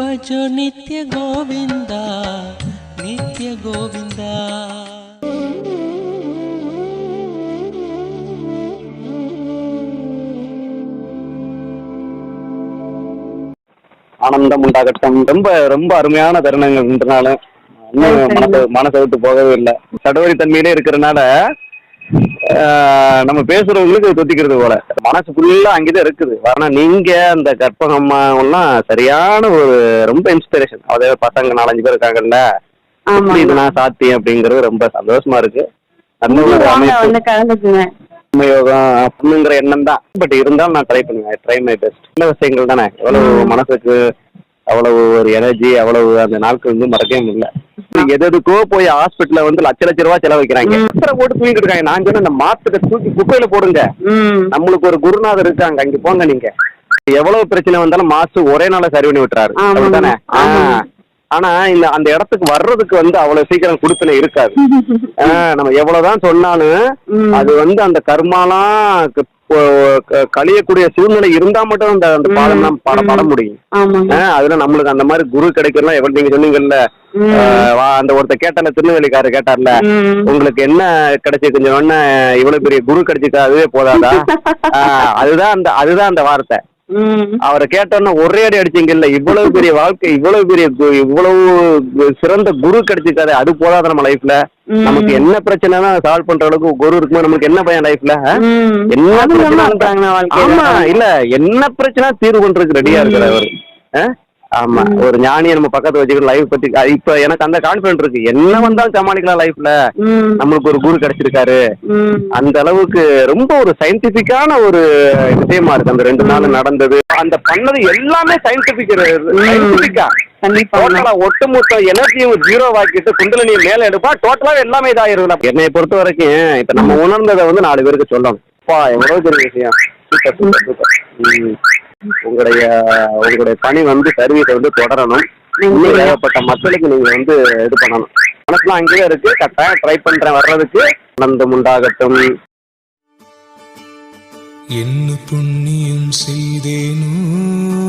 भजो नित्य गोविन्द नित्य गोविन्द ஆனந்தம் உண்டாகட்டும் ரொம்ப ரொம்ப அருமையான தருணங்கள் மனசை மனசை விட்டு போகவே இல்லை சடவரி தன்மையிலே இருக்கிறனால நம்ம பேசுறவங்களுக்கு தொத்திக்கிறது போல. மனசு ஃபுல்லா அங்கேதான் இருக்குது. ஆனா நீங்க அந்த கற்பகம்மா எல்லாம் சரியான ஒரு ரொம்ப இன்ஸ்பிரேஷன் அதாவது பசங்க நாலஞ்சு பேர் இருக்காங்கல்ல? இதெல்லாம் சாத்தியம் அப்படிங்கிறது ரொம்ப சந்தோஷமா இருக்கு. அந்த ஒரு அமைப்பு. அப்படிங்கிற எண்ணம் தான். பட் இருந்தாலும் நான் ட்ரை பண்ணுவேன். ட்ரை மை பெஸ்ட் சின்ன விஷயங்கள் தானே. எவ்வளவு மனசுக்கு அவ்வளவு ஒரு எனர்ஜி அவ்வளவு அந்த நாட்கள் வந்து மறக்கவே முடியல. எதுக்கோ போய் ஹாஸ்பிட்டல்ல வந்து லட்ச லட்ச ரூபாய் செலவழிக்கிறாங்க. எத்தனை போட்டு தூக்கிட்டு இருக்காங்க. நான் சொன்ன இந்த மாத்துக்க தூக்கி குப்பையில போடுங்க. நம்மளுக்கு ஒரு குருநாதர் இருக்காங்க. அங்க போங்க நீங்க. எவ்வளவு பிரச்சனை வந்தாலும் மாசு ஒரே நாள்ல சரி பண்ணி விட்டுறாரு. அப்படித்தானே. ஆனா இந்த அந்த இடத்துக்கு வர்றதுக்கு வந்து அவ்வளவு சீக்கிரம் கொடுப்பினை இருக்காது. நம்ம எவ்வளவுதான் சொன்னாலும். அது வந்து அந்த கர்மாலாம் கழியக்கூடிய சூழ்நிலை இருந்தா மட்டும் அந்த அந்த பாடம் பட பட முடியும். அதுல நம்மளுக்கு அந்த மாதிரி குரு கிடைக்கலாம் நீங்க சொன்னீங்கல்ல அந்த ஒருத்தர் கேட்டார்ல திருநெல்வேலிக்காரர் கேட்டார்ல. உங்களுக்கு என்ன கிடைச்சு கொஞ்சம் உடனே இவ்வளவு பெரிய குரு கிடைச்சிக்கா அதுவே போதாதா? அதுதான் அந்த அதுதான் அந்த வார்த்தை. அவரை கேட்டோன்னா ஒரே அடி அடிச்சீங்கல்ல இவ்வளவு பெரிய வாழ்க்கை இவ்வளவு பெரிய இவ்வளவு சிறந்த குரு கிடைச்சிருக்காரு அது போதாத நம்ம லைஃப்ல. நமக்கு என்ன பிரச்சனைனா சால்வ் பண்ற அளவுக்கு குரு இருக்குமோ நமக்கு என்ன பையன் லைஃப்ல. என்ன பிரச்சனை இல்ல என்ன பிரச்சனை தீர்வு பண்றதுக்கு ரெடியா இருக்கிற அவரு? ஆமா ஒரு ஞானியை நம்ம பக்கத்துல வச்சுக்கிட்டு லைஃப் பத்தி இப்ப எனக்கு அந்த கான்பிடன்ட் இருக்கு. என்ன வந்தாலும் சமாளிக்கலாம் லைஃப்ல நம்மளுக்கு ஒரு குரு கிடைச்சிருக்காரு. அந்த அளவுக்கு ரொம்ப ஒரு சயின்டிபிக்கான ஒரு விஷயமா இருக்கு. அந்த ரெண்டு நாள் நடந்தது. அந்த பண்ணது எல்லாமே சயின்டிபிக் சயின்டிபிக்கா கண்டிப்பா. ஒட்டுமொத்த எனர்ஜியும் ஜீரோ ஆக்கிட்டு குண்டலினியை மேல எடுப்பா. டோட்டலா எல்லாமே இதாயிருது என்னை பொறுத்த வரைக்கும் இப்ப நம்ம உணர்ந்ததை வந்து நாலு பேருக்கு சொல்லணும். எவ்வளவு பெரிய விஷயம். Super super super. உங்களுடைய உங்களுடைய பணி வந்து சர்வீஸை வந்து தொடரணும். இன்னும் ஏகப்பட்ட மக்களுக்கு நீங்க வந்து இது பண்ணணும். மனசுலாம் அங்கேயே இருக்கு. கட்டாயம் ட்ரை பண்றேன் வர்றதுக்கு. ஆனந்தம் உண்டாகட்டும். என்ன புண்ணியம் செய்தேனோ?